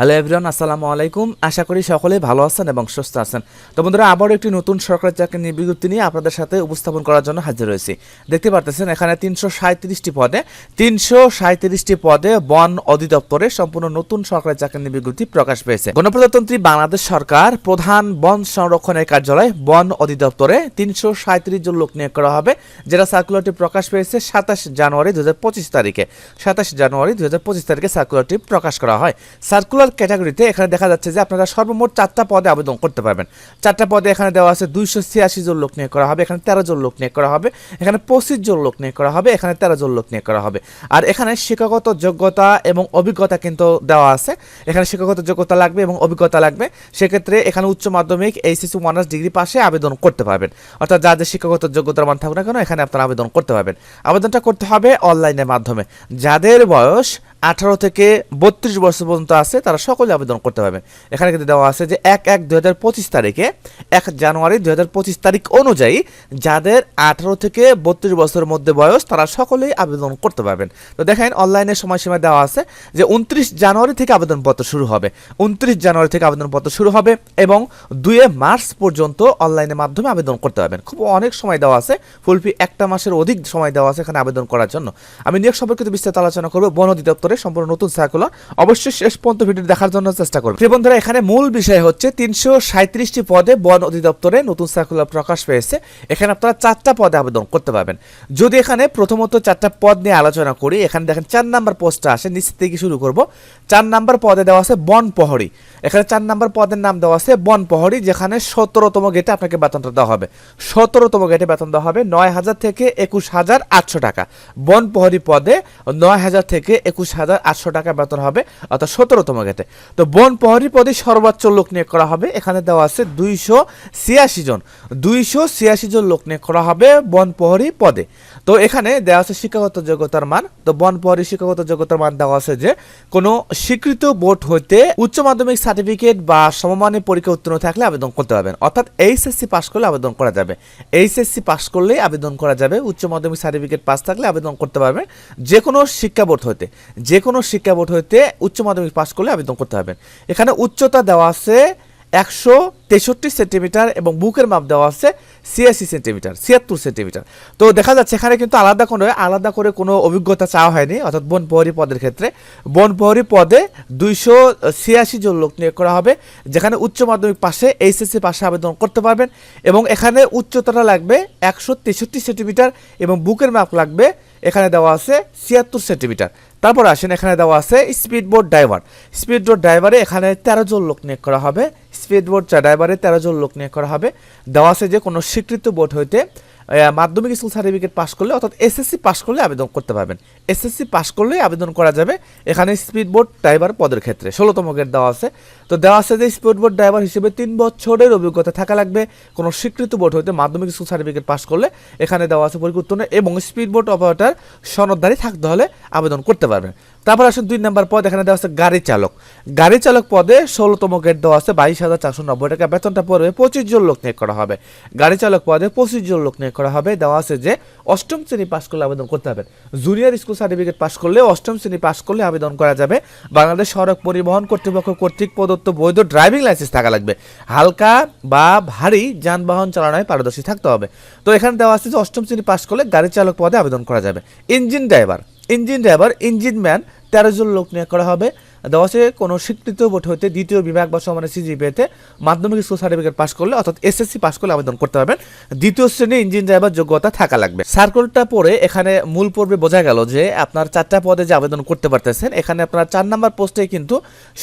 Hello everyone, আসসালামু আলাইকুম। আশা করি সকলে ভালো আছেন এবং সুস্থ আছেন। তো বন্ধুরা, আবারও একটি নতুন সরকারি চাকরি নিয়ে বিজ্ঞপ্তি নিয়ে আপনাদের সাথে উপস্থাপন করার জন্য হাজির হয়েছি দেখতে পারতেছেন, এখানে তিনশো সাঁত্রিশটি পদে, তিনশো সাঁত্রিশটি পদে বন অধিদপ্তরে সম্পূর্ণ নতুন সরকারি চাকরি বিজ্ঞপ্তি প্রকাশ পেয়েছে। গণপ্রজাতন্ত্রী বাংলাদেশ সরকার প্রধান বন সংরক্ষণের কার্যালয় বন অধিদপ্তরে তিনশো সাঁত্রিশ জন লোক নিয়োগ করা হবে, যেটা সার্কুলারটি প্রকাশ পেয়েছে সাতাশ জানুয়ারি দুই হাজার পঁচিশ তারিখে। সাতাশ জানুয়ারি দুই হাজার পঁচিশ তারিখে সার্কুলারটি প্রকাশ করা হয়। সার্কুলার ক্যাটাগরিতে এখানে দেখা যাচ্ছে যে আপনারা সর্বমোট চারটা পদে আবেদন করতে পারবেন। চারটা পদে এখানে দেওয়া আছে দুইশো ছিয়াশি জন লোক নিয়োগ করা হবে, এখানে তেরো জন লোক নিয়োগ করা হবে, এখানে পঁচিশ জন লোক নিয়োগ করা হবে, এখানে তেরো জন লোক নিয়োগ করা হবে। আর এখানে শিক্ষাগত যোগ্যতা এবং অভিজ্ঞতা কিন্তু দেওয়া আছে। এখানে শিক্ষাগত যোগ্যতা লাগবে এবং অভিজ্ঞতা লাগবে। সেক্ষেত্রে এখানে উচ্চ মাধ্যমিক, এইচএসসি অনার্স ডিগ্রি পাশে আবেদন করতে পারবেন। অর্থাৎ যাদের শিক্ষাগত যোগ্যতার মান থাকুক না কেন, এখানে আপনারা আবেদন করতে পারবেন। আবেদনটা করতে হবে অনলাইনের মাধ্যমে। যাদের বয়স আঠারো থেকে বত্রিশ বছর পর্যন্ত আছে, তারা সকলে আবেদন করতে পারবেন এখানে কিন্তু দেওয়া আছে যে এক এক দুই হাজার পঁচিশ তারিখে, এক জানুয়ারি দুই হাজার পঁচিশ তারিখ অনুযায়ী যাদের আঠারো থেকে বত্রিশ বছরের মধ্যে বয়স, তারা সকলেই আবেদন করতে পারবেন। তো দেখেন অনলাইনে সময়সীমা দেওয়া আছে যে উনত্রিশ জানুয়ারি থেকে আবেদনপত্র শুরু হবে। উনত্রিশ জানুয়ারি থেকে আবেদনপত্র শুরু হবে এবং দুয়ে মার্চ পর্যন্ত অনলাইনের মাধ্যমে আবেদন করতে পারবেন। খুব অনেক সময় দেওয়া আছে, ফুলফি একটা মাসের অধিক সময় দেওয়া আছে এখানে আবেদন করার জন্য। আমি নিয়োগ সম্পর্কিত বিস্তারিত আলোচনা করব বন অধিদপ্তরে সম্পূর্ণ নতুন সার্কুলার অবশ্যই শেষ পর্যন্ত ভিডিও দেখার জন্য চেষ্টা করবেন। প্রিয় বন্ধুরা, এখানে মূল বিষয় হচ্ছে তিনশো সাঁত্রিশটি পদে বন অধিদপ্তরে নতুন সার্কুলার প্রকাশ পেয়েছে। এখানে আপনারা চারটা পদে আবেদন করতে পারবেন। যদি এখানে প্রথমত চারটা পদ নিয়ে আলোচনা করি, এখানে দেখেন চার নাম্বার পোস্টটা আসে নিচ থেকে শুরু করব। চার নাম্বার পদে দেওয়া আছে বন প্রহরী। এখানে চার নাম্বার পদের নাম দেওয়া আছে বন প্রহরী, যেখানে সতেরোতম গেটে আপনাকে বেতনটা দেওয়া হবে। সতেরোতম গেটে বেতন দেওয়া হবে নয় হাজার থেকে একুশ হাজার আটশো টাকা। বন প্রহরী পদে নয় হাজার থেকে একুশ হাজার আটশো টাকা বেতন হবে, অর্থাৎ সতেরোতম গেটে। তো বন প্রহরী পদে সর্বোচ্চ লোক নিয়োগ করা হবে। এখানে দেওয়া আছে দুইশো ছিয়াশি জন। দুইশো ছিয়াশি জন লোক নিয়োগ করা হবে বন প্রহরী পদে। তো এখানে দেওয়া আছে শিক্ষাগত যোগ্যতার মান। তো বন প্রহরী শিক্ষাগত যোগ্যতার মান দেওয়া আছে যে, কোনো স্বীকৃত বোর্ড হইতে উচ্চ মাধ্যমিক সার্টিফিকেট বা সমমানের পরীক্ষা উত্তীর্ণ থাকলে আবেদন করতে পারবেন। অর্থাৎ এইচএসসি পাস করলে আবেদন করা যাবে। এইচএসসি পাস করলেই আবেদন করা যাবে। উচ্চ মাধ্যমিক সার্টিফিকেট পাস থাকলে আবেদন করতে পারবেন যে কোনো শিক্ষা বোর্ড হইতে। যে কোনো শিক্ষা বোর্ড হইতে উচ্চ মাধ্যমিক পাস করলে আবেদন করতে পারবেন। এখানে উচ্চতা দেওয়া আছে একশো তেষট্টি সেন্টিমিটার এবং বুকের মাপ দেওয়া আছে ছিয়াশি সেন্টিমিটার, ছিয়াত্তর সেন্টিমিটার। তো দেখা যাচ্ছে এখানে কিন্তু আলাদা কোনো, আলাদা করে কোনো অভিজ্ঞতা চাওয়া হয়নি, অর্থাৎ বন প্রহরী পদের ক্ষেত্রে। বন প্রহরী পদে দুইশো ছিয়াশি জন লোক নিয়োগ করা হবে, যেখানে উচ্চ মাধ্যমিক পাশে এইচএসসি পাশে আবেদন করতে পারবেন এবং এখানে উচ্চতাটা লাগবে একশো তেষট্টি সেন্টিমিটার এবং বুকের মাপ লাগবে এখানে দেওয়া আছে ছিয়াত্তর সেন্টিমিটার। তারপর আসেন, এখানে দেওয়া আছে speed boat driver. Speed boat ড্রাইভারে এখানে তেরো জন লোক নিয়োগ করা হবে স্পিড বোট ড্রাইভারে তেরো জন লোক নিয়োগ করা হবে। দেওয়া আছে যে কোনো স্বীকৃত বোট হইতে মাধ্যমিক স্কুল সার্টিফিকেট পাশ করলে অর্থাৎ এসএসসি পাশ করলে আবেদন করতে পারবেন। এসএসসি পাশ করলে আবেদন করা যাবে এখানে স্পিড বোট ড্রাইভার পদের ক্ষেত্রে। ষোলোতম গেট দেওয়া আছে। তো দেওয়া আছে যে স্পিড বোট ড্রাইভার হিসেবে তিন বছরের অভিজ্ঞতা থাকা লাগবে। কোনো স্বীকৃত বোট হইতে মাধ্যমিক স্কুল সার্টিফিকেট পাশ করলে এখানে দেওয়া আছে উত্তীর্ণ এবং স্পিড বোট অপারেটর সনদদারি থাকতে হলে আবেদন করতে পারবেন। তারপর আসুন দুই নম্বর পদ, এখানে দেওয়া আছে গাড়ি চালক। গাড়ি চালক পদে ষোলোতম গেট দেওয়া আছে, বাইশ হাজার চারশো নব্বই টাকা। বেতনটা পড়বে পঁচিশ জন লোক নিয়োগ করা হবে। গাড়ি চালক পদে পঁচিশ জন লোক নিয়োগ করা হবে। দেওয়া আছে যে, অষ্টম শ্রেণি পাস করলে আবেদন করতে হবে। জুনিয়র স্কুল সার্টিফিকেট পাশ করলে অষ্টম শ্রেণি পাস করলে আবেদন করা যাবে। বাংলাদেশ সড়ক পরিবহন কর্তৃপক্ষ কর্তৃক প্রদত্ত বৈধ ড্রাইভিং লাইসেন্স থাকা লাগবে। হালকা বা ভারী যানবাহন চালানোয় পারদর্শী থাকতে হবে। তো এখানে দেওয়া আছে যে, অষ্টম শ্রেণি পাশ করলে গাড়ি চালক পদে আবেদন করা যাবে। Engine driver engine driver engine man তেরো জন লোক নিয়োগ করা হবে। আছে কোনো স্বীকৃত বোর্ড হইতে দ্বিতীয় বিভাগ বা সমানের সিজিপিএতে মাধ্যমিক স্কুল সার্টিফিকেট পাস করলে অর্থাৎ এসএসসি পাস করলে আবেদন করতে পারবেন। দ্বিতীয় শ্রেণি ইঞ্জিন ড্রাইভার যোগ্যতা থাকা লাগবে। সার্কুলটা পরে এখানে মূল পর্বে বোঝা গেল যে আপনার চারটা পদে যে আবেদন করতে পারতেছেন, এখানে আপনার চার নাম্বার পোস্টে কিন্তু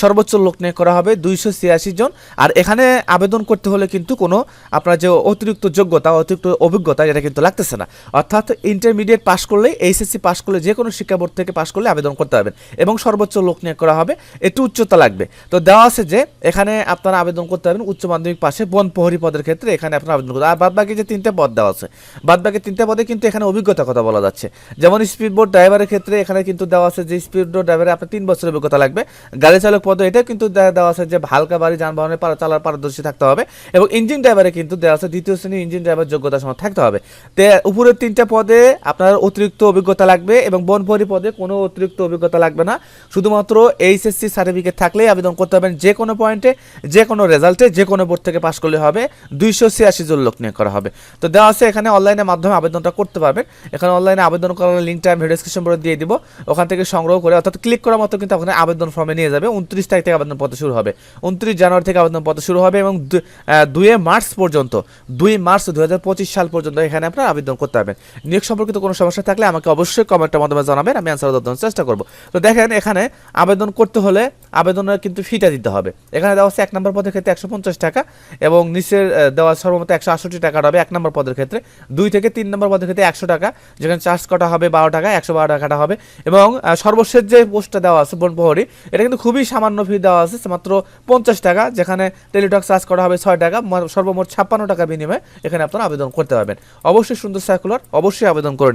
সর্বোচ্চ লোক নিয়োগ করা হবে দুইশো ছিয়াশি জন। আর এখানে আবেদন করতে হলে কিন্তু কোনো আপনার যে অতিরিক্ত যোগ্যতা, অতিরিক্ত অভিজ্ঞতা, এটা কিন্তু লাগতেছে না। অর্থাৎ ইন্টারমিডিয়েট পাস করলে এইচএসসি পাস করলে যে কোনো শিক্ষা বোর্ড থেকে পাস করলে আবেদন করতে পারবেন। এবং সর্বোচ্চ লোক নিয়োগ করা হবে একটু উচ্চতা লাগবে। তো দেওয়া আছে যে, এখানে আপনারা আবেদন করতে পারবেন উচ্চ মাধ্যমিক পাশে বন প্রহরী পদের ক্ষেত্রে এখানে আপনারা আবেদন করতে আর বাদ বাকি যে তিনটে পদ দেওয়া আছে বাদ বাকি তিনটে পদে কিন্তু এখানে অভিজ্ঞতার কথা বলা যাচ্ছে। যেমন স্পিড বোট ড্রাইভারের ক্ষেত্রে এখানে কিন্তু দেওয়া আছে যে, স্পিড বোট ড্রাইভারে আপনার তিন বছরের অভিজ্ঞতা লাগবে। গাড়ি চালক পদে এটা কিন্তু দেওয়া আছে যে, হালকা বাড়ি যানবাহনের চালার পারদর্শী থাকতে হবে এবং ইঞ্জিন ড্রাইভারে কিন্তু দেওয়া আছে দ্বিতীয় শ্রেণির ইঞ্জিন ড্রাইভার যোগ্যতা সময় থাকতে হবে। তে, উপরের তিনটা পদে আপনার অতিরিক্ত অভিজ্ঞতা লাগবে এবং বন প্রহরী পদে কোনো অতিরিক্ত অভিজ্ঞতা লাগবে না। শুধুমাত্র এই এইচএসসি সার্টিফিকেট থাকলেই আবেদন করতে পারবেন যে কোনো পয়েন্টে যে কোনো রেজাল্টে যে কোনো বোর্ড থেকে পাশ করলে হবে দুইশো ছিয়াশি জন লোক নিয়োগ করা হবে। তো দেওয়া আছে এখানে অনলাইনের মাধ্যমে আবেদনটা করতে পারবেন। এখানে অনলাইনে আবেদন করার লিঙ্কটা আমি ডিসক্রিপশন করে দিয়ে দিব। ওখান থেকে সংগ্রহ করে অর্থাৎ ক্লিক করার মতো কিন্তু ওখানে আবেদন ফর্মে নিয়ে যাবে। উনত্রিশ তারিখ থেকে আবেদন পত্র শুরু হবে। উনত্রিশ জানুয়ারি থেকে আবেদন পত্র শুরু হবে এবং দু- আহ, দুই মার্চ পর্যন্ত দুই মার্চ দু হাজার পঁচিশ সাল পর্যন্ত এখানে আপনারা আবেদন করতে পারবেন। নিয়োগ সম্পর্কিত কোনো সমস্যা থাকলে আমাকে অবশ্যই কমেন্টের মাধ্যমে জানাবেন আমি অ্যান্সার দেওয়ার চেষ্টা করব। তো দেখেন এখানে আবেদন করতে হলে আবেদনের কিন্তু ফিটা দিতে হবে। এখানে দেওয়া হচ্ছে এক নম্বর পদের ক্ষেত্রে একশো পঞ্চাশ টাকা এবং নিচের দেওয়া সর্বমোট একশো আটষট্টি টাকা হবে এক নম্বর পদের ক্ষেত্রে। দুই থেকে তিন নম্বর পদের ক্ষেত্রে একশো টাকা, যেখানে চার্জ কটা হবে বারো টাকা, একশো বারো টাকাটা হবে এবং সর্বশেষ যে পোস্টটা দেওয়া আছে বনপ্রহরী এটা কিন্তু খুবই সামান্য ফি দেওয়া আছে মাত্র পঞ্চাশ টাকা, যেখানে টেলিটক চার্জ করা হবে ছয় টাকা সর্বমোট ছাপ্পান্ন টাকা বিনিময়ে এখানে আপনারা আবেদন করতে পারবেন। অবশ্যই সুন্দর সার্কুলার অবশ্যই আবেদন করে নেবেন।